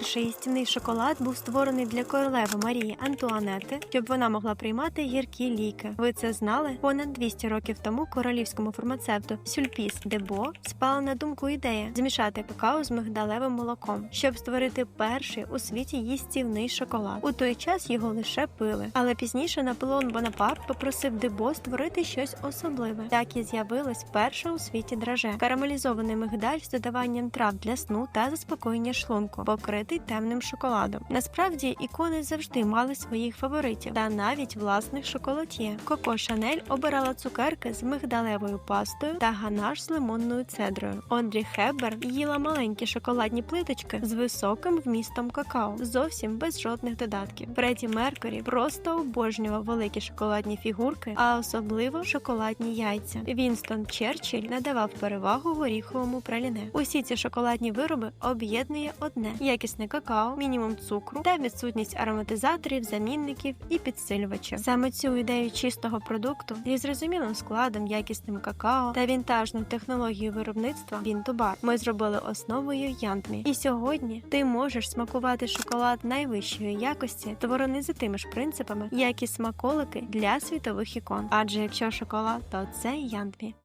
Перший істинний шоколад був створений для королеви Марії Антуанети, щоб вона могла приймати гіркі ліки. Ви це знали? Понад 200 років тому королівському фармацевту Сюльпіс Дебо спала на думку ідея змішати какао з мигдалевим молоком, щоб створити перший у світі їстівний шоколад. У той час його лише пили, але пізніше Наполеон Бонапарт попросив Дебо створити щось особливе. Так і з'явилась перша у світі драже карамелізований мигдаль з додаванням трав для сну та заспокоєння шлунку, покритий темним шоколадом. Насправді ікони завжди мали своїх фаворитів та навіть власних шоколад'є. Коко Шанель обирала цукерки з мигдалевою пастою та ганаш з лимонною цедрою. Ондрі Хепберн їла маленькі шоколадні плиточки з високим вмістом какао, зовсім без жодних додатків. Фредді Меркурі просто обожнював великі шоколадні фігурки, а особливо шоколадні яйця. Вінстон Черчилль надавав перевагу горіховому праліне. Усі ці шоколадні вироби об'єднує одне: якісне какао, мінімум цукру та відсутність ароматизаторів, замінників і підсилювачів. Саме цю ідею чистого продукту зі зрозумілим складом, якісним какао та вінтажною технологією виробництва Вінтубар ми зробили основою Янтмі. І сьогодні ти можеш смакувати шоколад найвищої якості, створений за тими ж принципами, як і смаколики для світових ікон. Адже якщо шоколад, то це Янтмі.